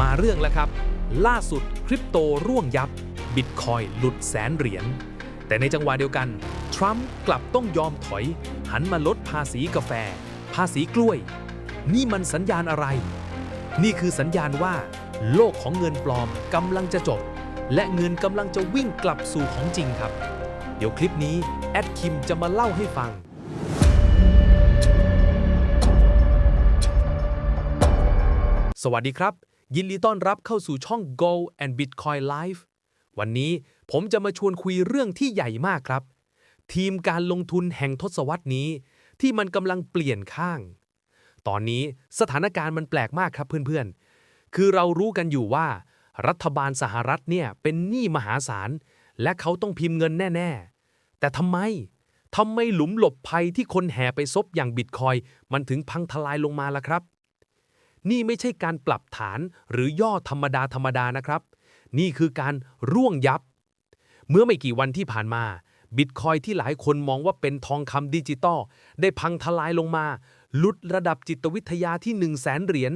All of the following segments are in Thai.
มาเรื่องแล้วครับ ล่าสุดคริปโตร่วงยับ บิตคอยหลุดแสนเหรียญ แต่ในจังหวะเดียวกัน ทรัมป์กลับต้องยอมถอย หันมาลดภาษีกาแฟ ภาษีกล้วย นี่มันสัญญาณอะไร นี่คือสัญญาณว่า โลกของเงินปลอมกำลังจะจบ และเงินกำลังจะวิ่งกลับสู่ของจริงครับ เดี๋ยวคลิปนี้แอดคิมจะมาเล่าให้ฟังสวัสดีครับ ยินดีต้อนรับเข้าสู่ช่อง Go and Bitcoin Live วันนี้ผมจะมาชวนคุยเรื่องที่ใหญ่มากครับ ทีมการลงทุนแห่งทศวรรษนี้ ที่มันกำลังเปลี่ยนข้าง ตอนนี้สถานการณ์มันแปลกมากครับเพื่อนๆ คือเรารู้กันอยู่ว่า รัฐบาลสหรัฐเนี่ยเป็นหนี้มหาศาล และเขาต้องพิมพ์เงินแน่ ๆ แต่ทำไมทำไมหลุมหลบภัยที่คนแห่ไปซบอย่างบิตคอยมันถึงพังทลายลงมาล่ะครับ นี่ไม่ใช่การปรับฐานหรือย่อธรรมดาธรรมดานะครับ นี่คือการร่วงยับ เมื่อไม่กี่วันที่ผ่านมาบิตคอยที่หลายคนมองว่าเป็นทองคำดิจิตอลได้พังทลายลงมา ลุดระดับจิตวิทยาที่ 1 0 0 0 0แสนเหรียญ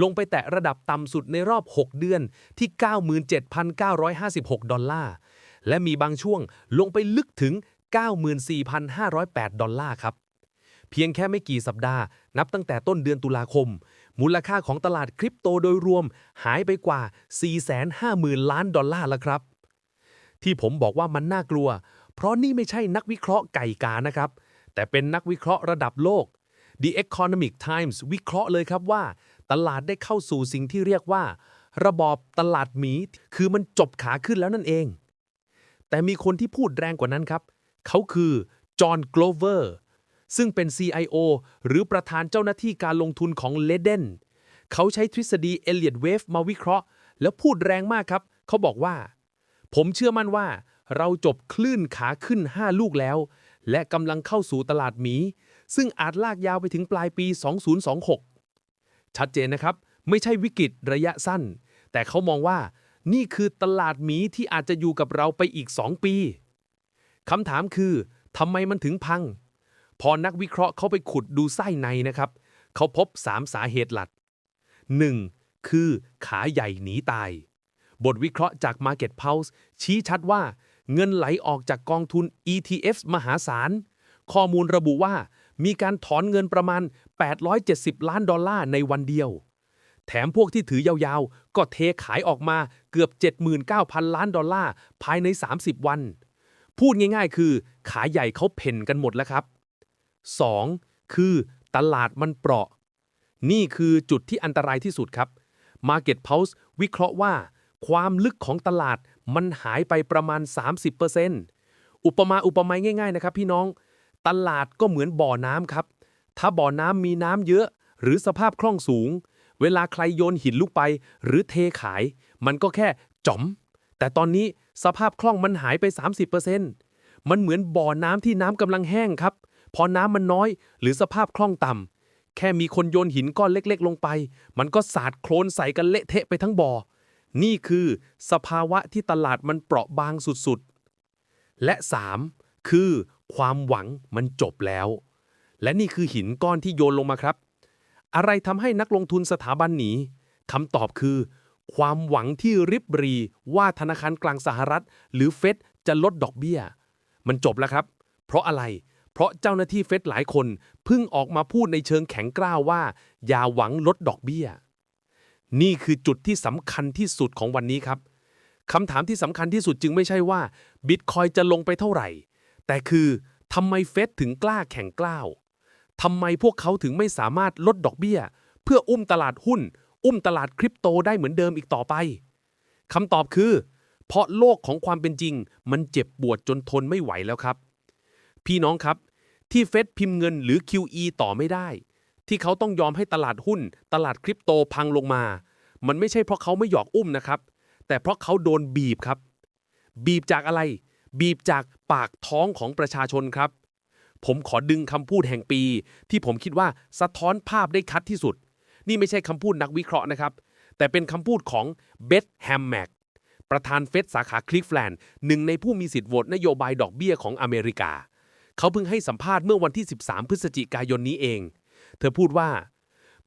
ลงไปแตะระดับต่ำสุดในรอบ 6 เดือนที่ 97,956 ดอลลาร์ และมีบางช่วงลงไปลึกถึง 94,508 ดอลลาร์ครับ เพียงแค่ไม่กี่สัปดาห์ นับตั้งแต่ต้นเดือนตุลาคม มูลค่าของตลาดคริปโตโดยรวมหายไปกว่า 450,000 ล้านดอลลาร์แล้วครับ ที่ผมบอกว่ามันน่ากลัว เพราะนี่ไม่ใช่นักวิเคราะห์ไก่กานะครับ แต่เป็นนักวิเคราะห์ระดับโลก The Economic Times วิเคราะห์เลยครับว่า ตลาดได้เข้าสู่สิ่งที่เรียกว่า ระบอบตลาดหมี คือมันจบขาขึ้นแล้วนั่นเอง แต่มีคนที่พูดแรงกว่านั้นครับ เขาคือจอห์นโกลเวอร์ ซึ่งเป็น CIO หรือประธานเจ้าหน้าที่การลงทุนของ l e d e n เขาใช้ทฤษฎี Elliott Wave มาวิเคราะห์ แล้วพูดแรงมากครับ เขาบอกว่า ผมเชื่อมั่นว่า เราจบคลื่นขาขึ้น 5 ลูกแล้ว และกำลังเข้าสู่ตลาดหมี ซึ่งอาจลากยาวไปถึงปลายปี 2026 ชัดเจนนะครับ ไม่ใช่วิกฤตระยะสั้น แต่เขามองว่า นี่คือตลาดหมีที่อาจจะอยู่กับเราไปอีก 2 ปีคำถามคือทำไมมันถึงพัง พอนักวิเคราะห์เขาไปขุดดูไส้ในนะครับ เขาพบ 3 สาเหตุหลัก 1. คือขาใหญ่หนีตาย บทวิเคราะห์จาก Market Pulse ชี้ชัดว่าเงินไหลออกจากกองทุน ETF มหาศาล ข้อมูลระบุว่ามีการถอนเงินประมาณ 870 ล้านดอลลาร์ในวันเดียว แถมพวกที่ถือยาวๆ ก็เทขายออกมาเกือบ 79,000 ล้านดอลลาร์ภายใน 30 วัน พูดง่ายๆ คือ ขาใหญ่เขาเพ่นกันหมดแล้วครับ 2. คือตลาดมันเปราะ นี่คือจุดที่อันตรายที่สุดครับ Market Pulse วิเคราะห์ว่า ความลึกของตลาดมันหายไปประมาณ 30%อุปมาอุปไมยง่ายๆนะครับพี่น้อง ตลาดก็เหมือนบ่อน้ำครับ ถ้าบ่อน้ำมีน้ำเยอะ หรือสภาพคล่องสูง เวลาใครโยนหินลูกไป หรือเทขาย มันก็แค่จ๋อม แต่ตอนนี้สภาพคล่องมันหายไป 30%มันเหมือนบ่อน้ำที่น้ำกำลังแห้งครับ พอน้ำมันน้อย หรือสภาพคล่องต่ำแค่มีคนโยนหินก้อนเล็กๆ ลงไป มันก็สาดโคลนใส่กันเละเทะไปทั้งบ่อ นี่คือสภาวะที่ตลาดมันเปราะบางสุดๆ และ 3. คือความหวังมันจบแล้ว และนี่คือหินก้อนที่โยนลงมาครับ อะไรทำให้นักลงทุนสถาบันหนีคำตอบคือ ความหวังที่ริบรีว่าธนาคารกลางสหรัฐ หรือเฟดจะลดดอกเบี้ย มันจบแล้วครับ เพราะอะไร เพราะเจ้าหน้าที่เฟดหลายคนเพิ่งออกมาพูดในเชิงแข็งกร้าวว่า อย่าหวังลดดอกเบี้ย นี่คือจุดที่สำคัญที่สุดของวันนี้ครับคำถามที่สำคัญที่สุดจึงไม่ใช่ว่าบิตคอยจะลงไปเท่าไหร่ แต่คือทำไมเฟดถึงกล้าแข่งกล้าวทำไมพวกเขาถึงไม่สามารถลดดอกเบี้ย เพื่ออุ้มตลาดหุ้น อุ้มตลาดคริปโตได้เหมือนเดิมอีกต่อไปคำตอบคือ เพราะโลกของความเป็นจริง มันเจ็บปวดจนทนไม่ไหวแล้วครับ พี่น้องครับ ที่เฟดพิมพ์เงินหรือ QE ต่อไม่ได้ ที่เขาต้องยอมให้ตลาดหุ้น ตลาดคริปโตพังลงมา มันไม่ใช่เพราะเขาไม่หยอกอุ้มนะครับ แต่เพราะเขาโดนบีบครับ บีบจากอะไร บีบจากปากท้องของประชาชนครับ ผมขอดึงคำพูดแห่งปี ที่ผมคิดว่าสะท้อนภาพได้ชัดที่สุด นี่ไม่ใช่คำพูดนักวิเคราะห์นะครับ แต่เป็นคำพูดของเบธแฮมแมกประธานเฟดสาขาคลิฟแลนด์หนึ่งในผู้มีสิทธิ์โหวตนโยบายดอกเบี้ยของอเมริกา เขาเพิ่งให้สัมภาษณ์เมื่อวันที่ 13 พฤศจิกายนนี้เอง เธอพูดว่า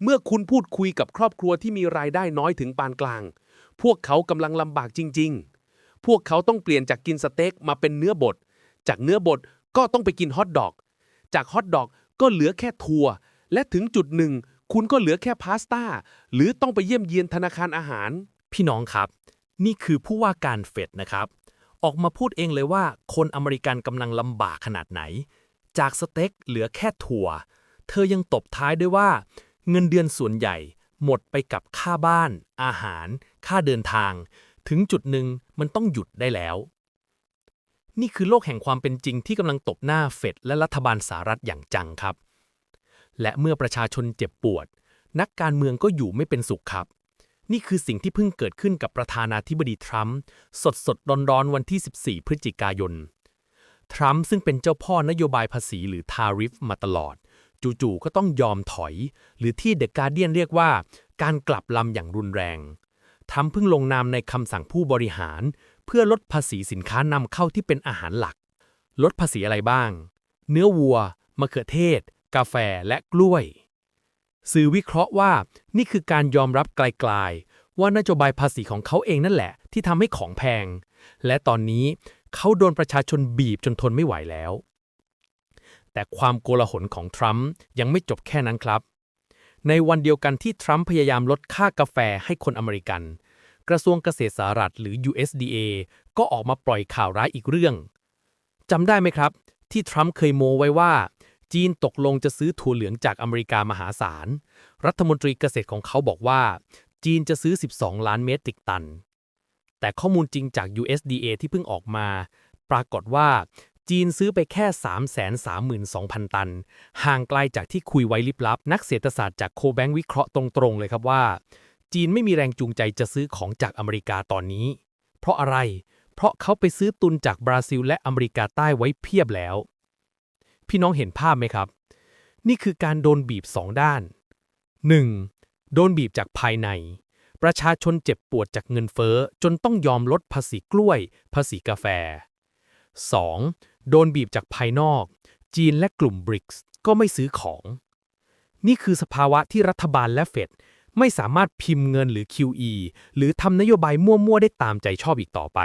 เมื่อคุณพูดคุยกับครอบครัวที่มีรายได้น้อยถึงปานกลาง พวกเขากำลังลำบากจริง ๆ พวกเขาต้องเปลี่ยนจากกินสเต็กมาเป็นเนื้อบด จากเนื้อบดก็ต้องไปกินฮอทดอก จากฮอทดอกก็เหลือแค่ถั่วและถึงจุดหนึ่ง คุณก็เหลือแค่พาสต้า หรือต้องไปเยี่ยมเยียนธนาคารอาหาร พี่น้องครับ นี่คือผู้ว่าการเฟดนะครับ ออกมาพูดเองเลยว่าคนอเมริกันกำลังลำบากขนาดไหน จากสเต็กเหลือแค่ถั่ว เธอยังตบท้ายด้วยว่า เงินเดือนส่วนใหญ่ หมดไปกับค่าบ้าน อาหาร ค่าเดินทาง ถึงจุดหนึ่งมันต้องหยุดได้แล้ว นี่คือโลกแห่งความเป็นจริงที่กำลังตบหน้าเฟดและรัฐบาลสหรัฐอย่างจังครับ และเมื่อประชาชนเจ็บปวด นักการเมืองก็อยู่ไม่เป็นสุขครับ นี่คือสิ่งที่เพิ่งเกิดขึ้นกับประธานาธิบดีทรัมป์สดสดร้อนร้อนๆ วันที่ 14 พฤศจิกายน ทรัมป์ซึ่งเป็นเจ้าพ่อนโยบายภาษีหรือทาริฟมาตลอด จู่ๆก็ต้องยอมถอย หรือที่เดอะการเดียนเรียกว่า การกลับลำอย่างรุนแรงทรัมป์เพิ่งลงนามในคำสั่งผู้บริหาร เพื่อลดภาษีสินค้านำเข้าที่เป็นอาหารหลัก ลดภาษีอะไรบ้าง เนื้อวัว มะเขือเทศ กาแฟและกล้วย สื่อวิเคราะห์ว่านี่คือการยอมรับไกลๆ ว่านโยบายภาษีของเขาเองนั่นแหละ ที่ทำให้ของแพง และตอนนี้เขาโดนประชาชนบีบจนทนไม่ไหวแล้ว แต่ความโกลาหลของทรัมป์ยังไม่จบแค่นั้นครับ ในวันเดียวกันที่ทรัมป์พยายามลดค่ากาแฟให้คนอเมริกัน กระทรวงเกษตรสหรัฐหรือ USDA ก็ออกมาปล่อยข่าวร้ายอีกเรื่องจำได้ไหมครับ ที่ทรัมป์เคยโมไว้ว่า จีนตกลงจะซื้อถั่วเหลืองจากอเมริกามหาศาล รัฐมนตรีเกษตรของเขาบอกว่า จีนจะซื้อ 12 ล้านเมตริกตัน แต่ข้อมูลจริงจาก USDA ที่เพิ่งออกมา ปรากฏว่า จีนซื้อไปแค่ 332,000 ตัน ห่างไกลจากที่คุยไว้ลิบลับ นักเศรษฐศาสตร์จากโคแบงค์วิเคราะห์ตรงๆ เลยครับว่า จีนไม่มีแรงจูงใจจะซื้อของจากอเมริกาตอนนี้ เพราะอะไร เพราะเขาไปซื้อตุนจากบราซิลและอเมริกาใต้ไว้เพียบแล้ว พี่น้องเห็นภาพไหมครับ นี่คือการโดนบีบสองด้าน 1. โดนบีบจากภายใน ประชาชนเจ็บปวดจากเงินเฟ้อจนต้องยอมลดภาษีกล้วย ภาษีกาแฟ 2. โดนบีบจากภายนอก จีนและกลุ่มบริกส์ก็ไม่ซื้อของ นี่คือสภาวะที่รัฐบาลและเฟดไม่สามารถพิมพ์เงินหรือ QE หรือทำนโยบายมั่ว ๆ ได้ตามใจชอบอีกต่อไป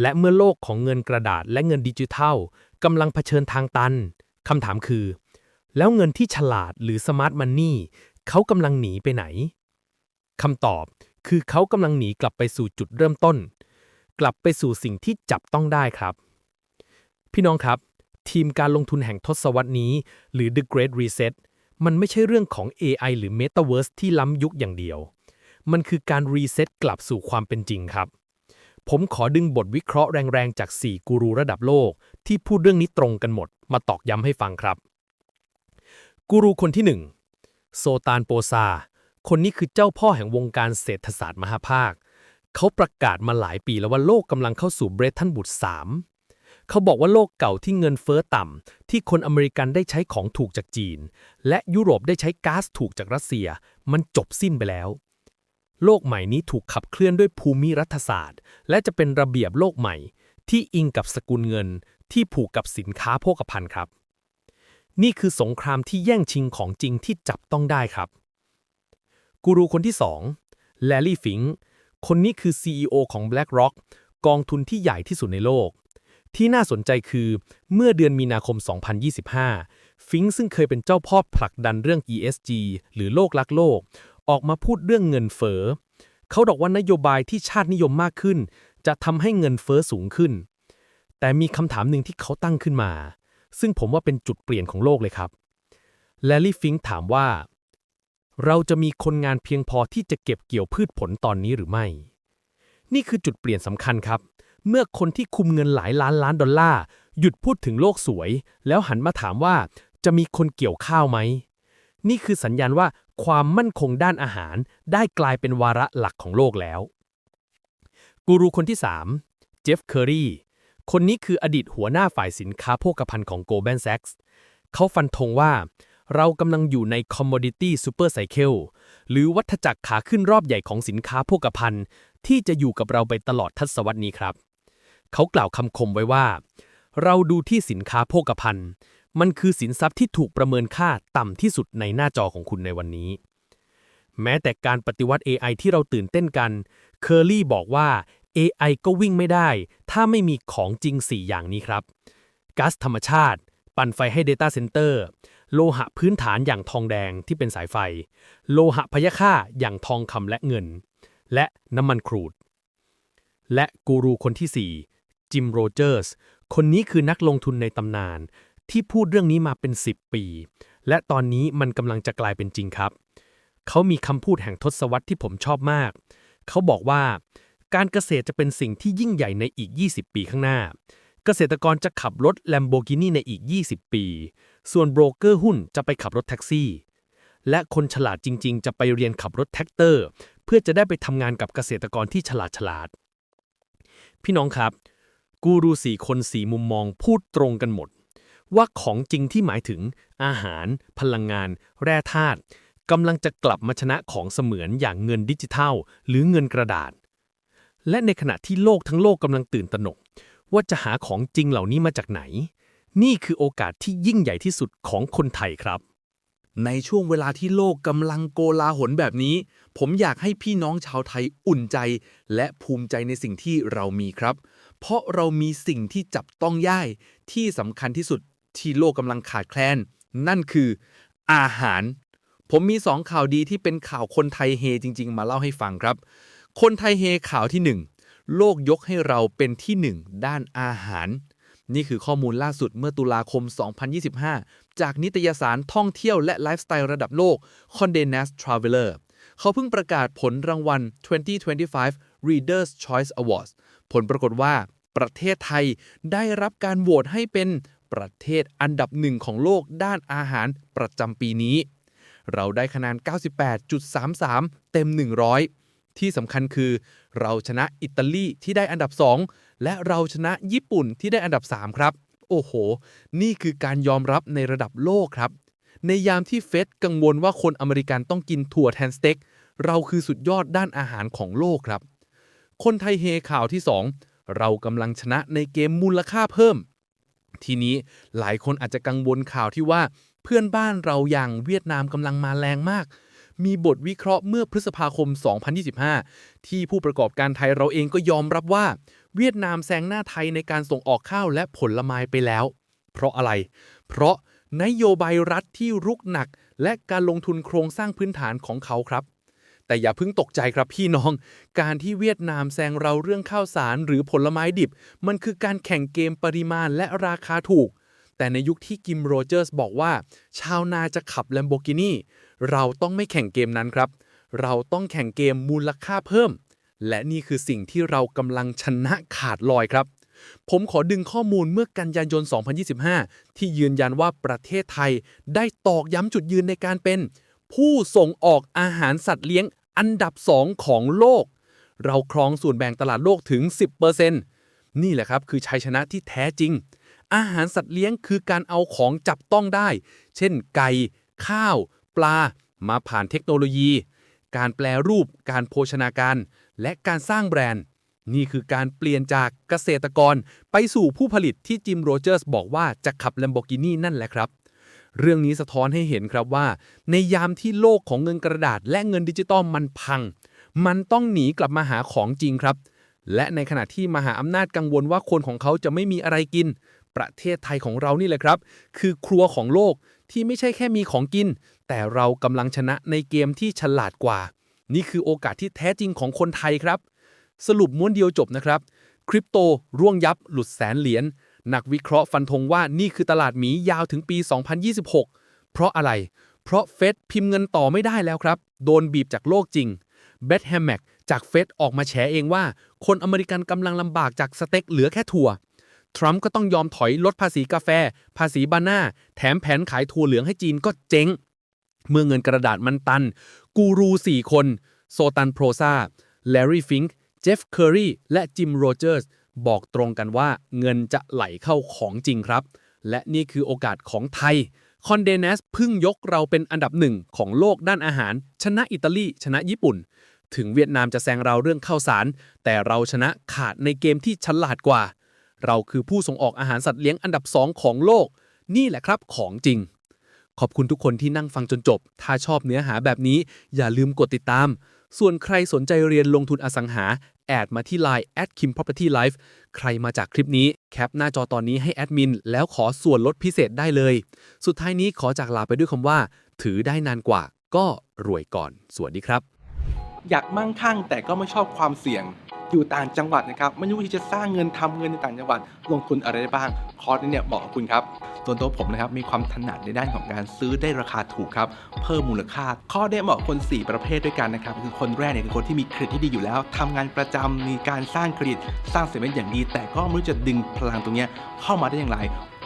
และเมื่อโลกของเงินกระดาษและเงินดิจิทัล กำลังเผชิญทางตัน คำถามคือ แล้วเงินที่ฉลาดหรือสมาร์ทมันนี่เขากำลังหนีไปไหน คำตอบคือเขากำลังหนีกลับไปสู่จุดเริ่มต้น กลับไปสู่สิ่งที่จับต้องได้ครับ พี่น้องครับ ทีมการลงทุนแห่งทศวรรษนี้ หรือ The Great Reset มันไม่ใช่เรื่องของ AI หรือ Metaverse ที่ล้ำยุคอย่างเดียว มันคือการรีเซ็ตกลับสู่ความเป็นจริงครับ ผมขอดึงบทวิเคราะห์แรงๆ จาก 4 กูรูระดับโลก ที่พูดเรื่องนี้ตรงกันหมด มาตอกย้ำให้ฟังครับ กูรูคนที่ 1 โซตานโปซา คนนี้คือเจ้าพ่อแห่งวงการเศรษฐศาสตร์มหาภาค เขาประกาศมาหลายปีแล้วว่าโลกกำลังเข้าสู่เบรตันบุตร3เขาบอกว่าโลกเก่าที่เงินเฟ้อต่ำ ที่คนอเมริกันได้ใช้ของถูกจากจีน และยุโรปได้ใช้ก๊าซถูกจากรัสเซีย มันจบสิ้นไปแล้ว โลกใหม่นี้ถูกขับเคลื่อนด้วยภูมิรัฐศาสตร์ และจะเป็นระเบียบโลกใหม่ ที่อิงกับสกุลเงิน ที่ผูกกับสินค้าโภคภัณฑ์ครับ นี่คือสงครามที่แย่งชิงของจริงที่จับต้องได้ครับ กูรูคนที่2แลลี่ฟิงคนนี้คือ CEO ของ BlackRock กองทุนที่ใหญ่ที่สุดในโลก ที่น่าสนใจคือเมื่อเดือนมีนาคม 2025 ฟิงซึ่งเคยเป็นเจ้าพ่อผลักดันเรื่อง ESG หรือโลกลักโลก ออกมาพูดเรื่องเงินเฟ้อเขาบอกว่านโยบายที่ชาตินิยมมากขึ้น จะทำให้เงินเฟ้อสูงขึ้น แต่มีคำถามหนึ่งที่เขาตั้งขึ้นมา ซึ่งผมว่าเป็นจุดเปลี่ยนของโลกเลยครับแลลี่ฟิงค์ถามว่า เราจะมีคนงานเพียงพอที่จะเก็บเกี่ยวพืชผลตอนนี้หรือไม่ นี่คือจุดเปลี่ยนสำคัญครับ เมื่อคนที่คุมเงินหลายล้านล้านดอลลาร์หยุดพูดถึงโลกสวย แล้วหันมาถามว่าจะมีคนเกี่ยวข้าวไหม นี่คือสัญญาณว่า ความมั่นคงด้านอาหารได้กลายเป็นวาระหลักของโลกแล้ว กูรูคนที่ 3 เจฟเคอรีคนนี้คืออดีตหัวหน้าฝ่ายสินค้าโภคภัณฑ์ของ Goldman Sachs เขาฟันธงว่า เรากำลังอยู่ใน commodity super cycle หรือวัฏจักรขาขึ้นรอบใหญ่ของสินค้าโภคภัณฑ์ ที่จะอยู่กับเราไปตลอดทศวรรษนี้ครับ เขากล่าวคำคมไว้ว่า เราดูที่สินค้าโภคภัณฑ์ มันคือสินทรัพย์ที่ถูกประเมินค่าต่ำที่สุดในหน้าจอของคุณในวันนี้ แม้แต่การปฏิวัติ AI ที่เราตื่นเต้นกัน เคอร์ลี่บอกว่า AI ก็วิ่งไม่ได้ ถ้าไม่มีของจริง 4 อย่างนี้ครับก๊าซธรรมชาติ ปั่นไฟให้ Data Center โลหะพื้นฐานอย่างทองแดงที่เป็นสายไฟ โลหะพยค่าอย่างทองคำและเงิน และน้ำมันครูด และกูรูคนที่ 4 จิมโรเจอร์ส คนนี้คือนักลงทุนในตำนาน ที่พูดเรื่องนี้มาเป็น 10 ปี และตอนนี้มันกำลังจะกลายเป็นจริงครับ เขามีคำพูดแห่งทศวรรษที่ผมชอบมาก เขาบอกว่า การเกษตรจะเป็นสิ่งที่ยิ่งใหญ่ในอีก 20 ปีข้างหน้า เกษตรกรจะขับรถ Lamborghini ในอีก 20 ปี ส่วนโบรกเกอร์หุ้นจะไปขับรถแท็กซี่ และคนฉลาดจริง ๆ จะไปเรียนขับรถแท็กเตอร์ เพื่อจะได้ไปทำงานกับเกษตรกรที่ฉลาดฉลาด พี่น้องครับ กูรูสี่คนสี่มุมมองพูดตรงกันหมด ว่าของจริงที่หมายถึงอาหาร พลังงาน แร่ธาตุกำลังจะกลับมาชนะของเสมือนอย่างเงินดิจิทัล หรือเงินกระดาษ และในขณะที่โลกทั้งโลกกำลังตื่นตระหนก ว่าจะหาของจริงเหล่านี้มาจากไหน นี่คือโอกาสที่ยิ่งใหญ่ที่สุดของคนไทยครับ ในช่วงเวลาที่โลกกำลังโกลาหลแบบนี้ ผมอยากให้พี่น้องชาวไทยอุ่นใจ และภูมิใจในสิ่งที่เรามีครับ เพราะเรามีสิ่งที่จับต้องย่ายที่สำคัญที่สุด ที่โลกกำลังขาดแคลน นั่นคืออาหาร ผมมีสองข่าวดีที่เป็นข่าวคนไทยเฮจริง ๆ มาเล่าให้ฟังครับ คนไทยเฮข่าวที่หนึ่งโลกยกให้เราเป็นที่หนึ่งด้านอาหาร นี่คือข้อมูลล่าสุดเมื่อตุลาคม 2025 จากนิตยสารท่องเที่ยวและไลฟ์สไตล์ระดับโลก Condé Nast Traveler เขาเพิ่งประกาศผลรางวัล 2025 Readers' Choice Awards ผลปรากฏว่าประเทศไทยได้รับการโหวตให้เป็น ประเทศอันดับหนึ่งของโลกด้านอาหารประจำปีนี้ เราได้คะแนน 98.33 เต็ม 100 ที่สำคัญคือ เราชนะอิตาลีที่ได้อันดับ 2 และเราชนะญี่ปุ่นที่ได้อันดับ 3 ครับ โอ้โห นี่คือการยอมรับในระดับโลกครับ ในยามที่เฟดกังวลว่าคนอเมริกันต้องกินถั่วแทนสเต็กเราคือสุดยอดด้านอาหารของโลกครับ คนไทยเฮข่าวที่ 2 เรากำลังชนะในเกมมูลค่าเพิ่ม ทีนี้หลายคนอาจจะกังวลข่าวที่ว่าเพื่อนบ้านเราอย่างเวียดนามกำลังมาแรงมาก มีบทวิเคราะห์เมื่อพฤษภาคม 2025 ที่ผู้ประกอบการไทยเราเองก็ยอมรับว่า เวียดนามแซงหน้าไทยในการส่งออกข้าวและผลไม้ไปแล้ว เพราะอะไร เพราะนโยบายรัฐที่รุกหนัก และการลงทุนโครงสร้างพื้นฐานของเขาครับ แต่อย่าเพิ่งตกใจครับพี่น้อง การที่เวียดนามแซงเราเรื่องข้าวสารหรือผลไม้ดิบ มันคือการแข่งเกมปริมาณและราคาถูก แต่ในยุคที่กิมโรเจอร์สบอกว่า ชาวนาจะขับ Lamborghini เราต้องไม่แข่งเกมนั้นครับ เราต้องแข่งเกมมูลค่าเพิ่ม และนี่คือสิ่งที่เรากำลังชนะขาดลอยครับผมขอดึงข้อมูลเมื่อกันยายน 2025 ที่ยืนยันว่าประเทศไทยได้ตอกย้ำจุดยืนในการเป็น ผู้ส่งออกอาหารสัตว์เลี้ยง อันดับ 2 ของโลก เราครองส่วนแบ่งตลาดโลกถึง 10%นี่แหละครับคือชัยชนะที่แท้จริง อาหารสัตว์เลี้ยงคือการเอาของจับต้องได้ เช่นไก่ ข้าว ปลา มาผ่านเทคโนโลยี การแปลรูป การโภชนาการ และการสร้างแบรนด์ นี่คือการเปลี่ยนจากเกษตรกรไปสู่ผู้ผลิตที่จิมโรเจอร์สบอกว่าจะขับ Lamborghini นั่นแหละครับ เรื่องนี้สะท้อนให้เห็นครับว่า ในยามที่โลกของเงินกระดาษ และเงินดิจิตอลมันพัง มันต้องหนีกลับมาหาของจริงครับ และในขณะที่มหาอำนาจกังวลว่าคนของเขาจะไม่มีอะไรกิน ประเทศไทยของเรานี่แหละครับ คือครัวของโลกที่ไม่ใช่แค่มีของกิน แต่เรากำลังชนะในเกมที่ฉลาดกว่า นี่คือโอกาสที่แท้จริงของคนไทยครับ สรุปม้วนเดียวจบนะครับ คริปโตร่วงยับหลุดแสนเหรียญ นักวิเคราะห์ฟันธงว่านี่คือตลาดหมียาวถึงปี 2026 เพราะอะไร เพราะเฟดพิมพ์เงินต่อไม่ได้แล้วครับ โดนบีบจากโลกจริงเบธแฮมแมกจากเฟดออกมาแฉเองว่า คนอเมริกันกำลังลำบากจากสเต็กเหลือแค่ถั่ว ทรัมป์ก็ต้องยอมถอยลดภาษีกาแฟ ภาษีบานาแถมแผนขายถั่วเหลืองให้จีนก็เจ๊ง เมื่อเงินกระดาษมันตัน กูรู 4 คน โซตันโพรซาแลรี่ฟิงค์เจฟเคอรีและจิมโรเจอร์ส บอกตรงกันว่าเงินจะไหลเข้าของจริงครับ และนี่คือโอกาสของไทยคอนเดนัสพึ่งยกเราเป็นอันดับหนึ่งของโลกด้านอาหาร ชนะอิตาลี ชนะญี่ปุ่น ถึงเวียดนามจะแซงเราเรื่องข้าวสาร แต่เราชนะขาดในเกมที่ฉลาดกว่า เราคือผู้ส่งออกอาหารสัตว์เลี้ยงอันดับ2ของโลก นี่แหละครับของจริง ขอบคุณทุกคนที่นั่งฟังจนจบ ถ้าชอบเนื้อหาแบบนี้อย่าลืมกดติดตาม ส่วนใครสนใจเรียนลงทุนอสังหา แอดมาที่ Line at Kim Property Life ใครมาจากคลิปนี้ แคปหน้าจอตอนนี้ให้แอดมินแล้วขอส่วนลดพิเศษได้เลย สุดท้ายนี้ขอจากลาไปด้วยคำว่า ถือได้นานกว่า ก็รวยก่อน สวัสดีครับ อยากมั่งคั่งแต่ก็ไม่ชอบความเสี่ยง อยู่ต่างจังหวัดนะครับไม่รู้ที่จะสร้างเงินทำเงินในต่างจังหวัด ลงทุนอะไรได้บ้าง คอร์สนี้เนี่ยเหมาะกับคุณครับส่วนตัวผมนะครับมีความถนัดในด้านของการซื้อได้ราคาถูกครับเพิ่มมูลค่า ข้อได้เหมาะคน 4 ประเภทด้วยกันนะครับคือคนแรกเนี่ยคือคนที่มีเครดิตที่ดีอยู่แล้วทำงานประจำมีการสร้างเครดิตสร้างเสร็จเป็นอย่างดี แต่ก็ไม่รู้จะดึงพลังตรงเนี้ยเข้ามาได้อย่างไร